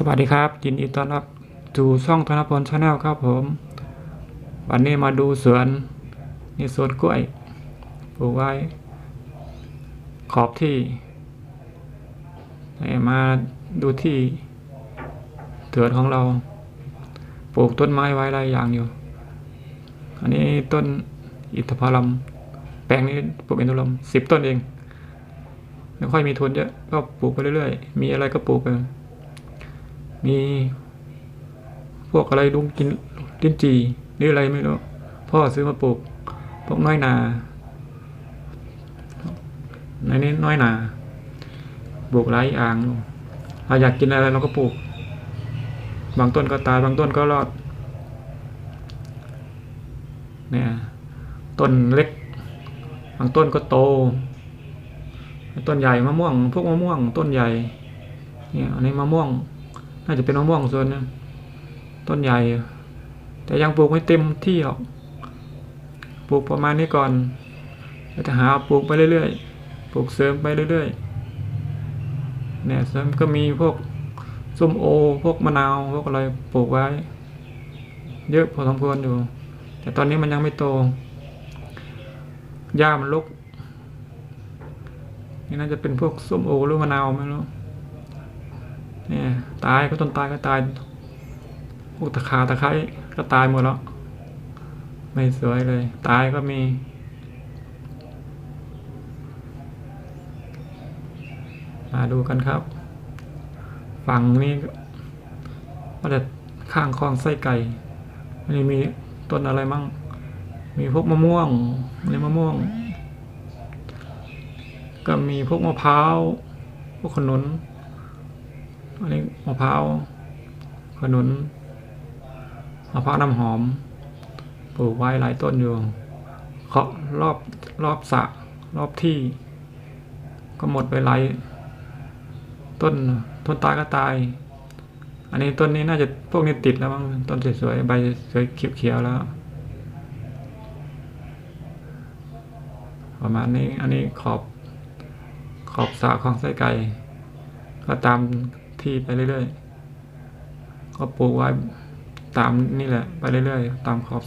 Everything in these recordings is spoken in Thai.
สวัสดีครับยินดีต้อนรับสู่ช่องธนพลชาแนลครับผม วันนี้มาดูสวนนี่สวนกล้วยปลูกไว้ ขอบที่มาดูที่เถือนของเราปลูกต้นไม้ไว้หลายอย่างอยู่ อันนี้ต้นอินทผลัมแปลงนี้ปลูกอินทผลัมสิบต้นเองไม่ค่อยมีทุนเยอะก็ปลูกไปเรื่อยๆ มีอะไรก็ปลูกไป มีพวกอะไรลุงกินลิ้นจี่หรืออะไรไม่รู้พ่อซื้อมาปลูกพวกน้อยนาในนี้น้อยนาปลูกหลายอย่างเราอยากกินอะไรเราก็ปลูก บางต้นก็ตายบางต้นก็รอด เนี่ย ต้นเล็ก บางต้นก็โต ต้นใหญ่มะม่วง พวกมะม่วง ต้นใหญ่ เนี่ย อันนี้มะม่วง น่าจะเป็นมะม่วงส่วนนึงต้นใหญ่ แต่ยังปลูกไม่เต็มที่หรอกปลูกประมาณนี้ก่อนแล้วจะหาปลูกไปเรื่อยๆปลูกเสริมไปเรื่อยๆเนี่ยเสริมก็มีพวกส้มโอ พวกมะนาวพวกอะไรปลูกไว้ เยอะพอสมควรอยู่ แต่ตอนนี้มันยังไม่โตหญ้ามันรกนี่น่าจะเป็นพวกส้มโอหรือมะนาวไม่รู้ เนี่ยตายก็ต้นตายก็ตายพวกตะขาตะไคร้ก็ตายหมดแล้ว ไม่สวยเลย ตายก็มีมาดูกันครับ ฝั่งนี้ก็จะข้างคลองไส้ไก่อันนี้มีต้นอะไรมั่ง มีพวกมะม่วงอันนี้มะม่วง ก็มีพวกมะพร้าว พวกขนุน อันนี้มะพร้าวขนุนมะพร้าวน้ำหอม ปลูกไว้หลายต้นอยู่เคาะรอบรอบสระรอบที่ ก็หมดไปหลายต้นต้นตายก็ตาย อันนี้ต้นนี้น่าจะพวกนี้ติดแล้วมั้งต้นสวยๆใบสวยเขียวๆแล้ว ประมาณนี้อันนี้ขอบขอบสระของไส้ไก่ ก็ตาม ที่ไปเรื่อยๆก็ปลูกไว้ตามนี่แหละ ไปเรื่อยๆ ตามขอบ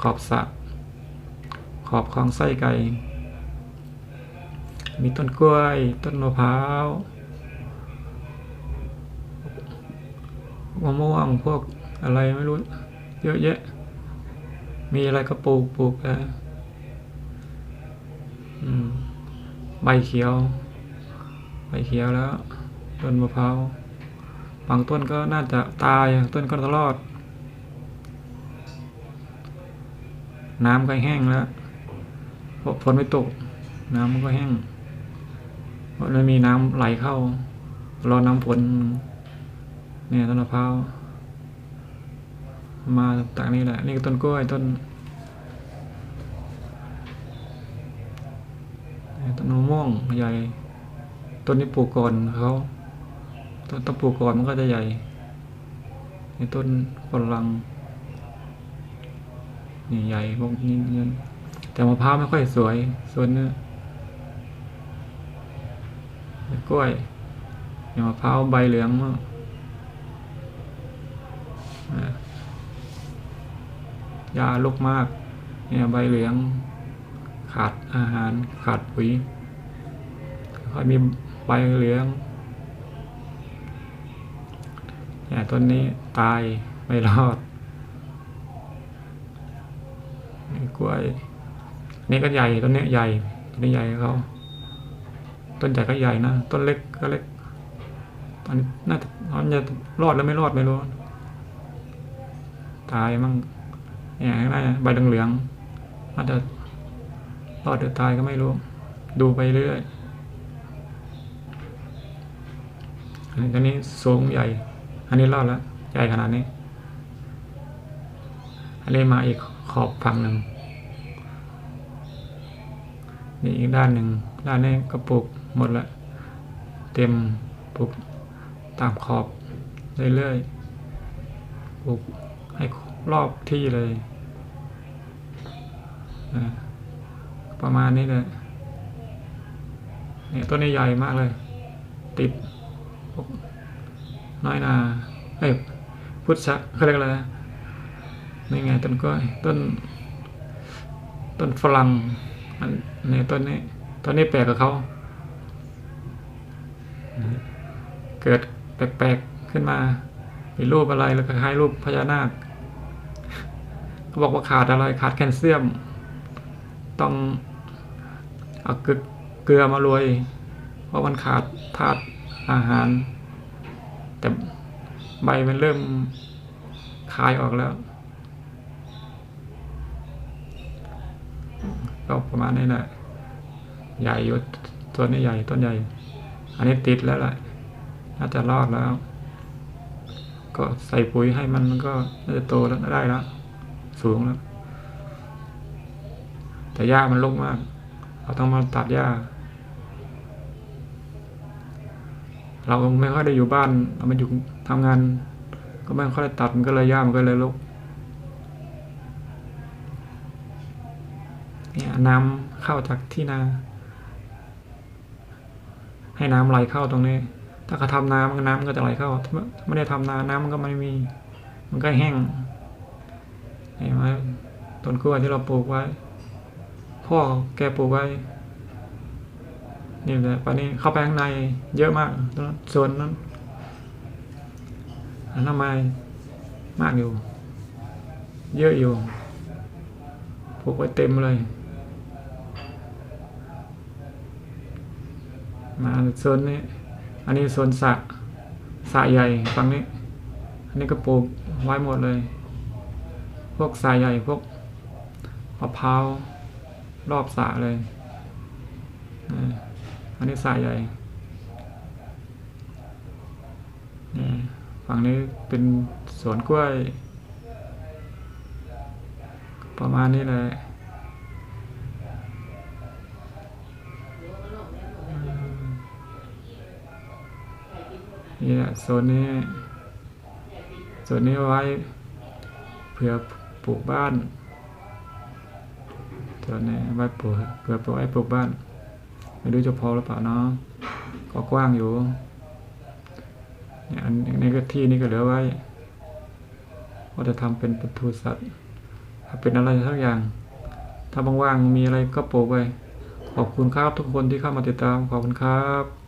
ขอบสระขอบคลองไส้ไก่ มีต้นกล้วย ต้นมะพร้าวมะม่วงพวกอะไรไม่รู้ เยอะแยะ มีอะไรก็ปลูกปลูกไปอืมใบเขียว ใบเขียวแล้ว ต้นมะพร้าวบางต้นก็น่าจะตายต้นก็รอด น้ำก็แห้งแล้วเพราะฝนไม่ตก น้ำมันก็แห้งเพราะมันมีน้ำไหลเข้า รอน้ำฝนเนี่ยต้นมะพร้าวมาจากนี้แหละ นี่ก็ต้นกล้วยต้นต้นมะม่วงใหญ่ ต้นนี้ปลูกก่อนเขา ต้นต้องปลูกก่อนมันก็จะใหญ่ในต้นฝรั่งนี่ใหญ่พวกนี้เงินแต่มะพร้าวไม่ค่อยสวยส่วนเนื้อกล้วยอย่างมะพร้าวใบเหลืองมากอ่ายาลุกมาก เนี่ยใบเหลือง ขาดอาหารขาดปุ๋ยค่อยมีใบเหลือง เนี่ยต้นนี้ตายไม่รอดนี่กล้วย นี่ก็ใหญ่ต้นนี้ใหญ่ต้นนี้ใหญ่เขาต้นใหญ่ก็ใหญ่นะต้นเล็กก็เล็กตอนนี้น่าจะมันจะรอดแล้วไม่รอดไม่รู้ตายมั่งเนี่ยข้างหน้าใบเหลืองๆน่าจจะรอดหรือตายก็ไม่รู้ ดูไปเรื่อยอันนี้ตัวนี้สูงใหญ่ อันนี้รอดแล้วใหญ่ขนาดนี้ อันนี้มาอีกขอบฝั่งหนึ่งนี่อีกด้านหนึ่งด้านนี้ก็ปลูกหมดล้วเต็มปลูกตามขอบเรื่อยๆปลูกให้รอบที่เลยประมาณนี้เลยเนี่ยต้นนี้ใหญ่มากเลย ติด น้อยนาเอ้ยพุทธะเขาเรียกอะไรนี่ไงต้นกล้วยต้น ต้นฝรั่งอันในต้นนี้ต้นนี้แปลกกับเขาเกิดแปลกๆขึ้นมาเป็นรูปอะไรแล้วก็คล้ายรูปพญานาคเขาบอกว่าขาดอะไรขาดแคลเซียม ต้องเอาเกลือเกลือมาโรยเพราะมันขาดธาตุอาหาร แต่ใบมันเริ่มคายออกแล้ว ก็ประมาณนี้แหละใหญ่ยู่ต้นนี้ใหญ่ต้นใหญ่ อันนี้ติดแล้วแหละน่าจะรอดแล้ว ก็ใส่ปุ๋ยให้มันมันก็น่าจะโตแล้วได้แล้ว สูงแล้ว แต่หญ้ามันรกมาก เราต้องมาตัดหญ้า เราไม่ค่อยได้อยู่บ้านเรามาอยู่ทำงาน ก็ไม่ค่อยได้ตัดมันก็เลยหญ้ามันก็เลยรกเนี่ยน้ำเข้าจากที่นา ให้น้ำไหลเข้าตรงนี้ ถ้าเขาทำน้ำมันน้ำก็จะไหลเข้าถ้าไม่ได้ทำนาน้ำมันก็ไม่มี มันก็แห้งเห็นไหมต้นกล้วยที่เราปลูกไว้ พ่อแกปลูกไว้ นี่แหละป่านนี้เข้าไปข้างในเยอะมากตรงนั้นส่วนนั้นอันนั้นไมมากอยู่ เยอะอยู่ปลูกไว้เต็มเลย มาโซนนี้ อันนี้โซนสระสระใหญ่ฝั่งนี้ อันนี้ก็ปลูกไว้หมดเลย พวกสายใหญ่พวกมะพร้าวรอบสระเลย อันนี้สายใหญ่นี่ฝั่งนี้เป็นสวนกล้วย ประมาณนี้เลยนี่แหละโซนนี้โซนนี้ไว้เผื่อปลูกบ้านโซนนี้ไว้ปลูกเผื่อปลูกไว้ปลูกบ้าน ไม่รู้จะพอหรือเปล่าเนาะก็กว้างอยู่เนี่ยอันนี้ก็ที่นี่ก็เหลือไว้ว่าจะทำเป็นประตูสัตว์ถ้าเป็นอะไรสักอย่าง ถ้าว่างๆมีอะไรก็ปลูกไปขอบคุณครับทุกคนที่เข้ามาติดตามขอบคุณครับ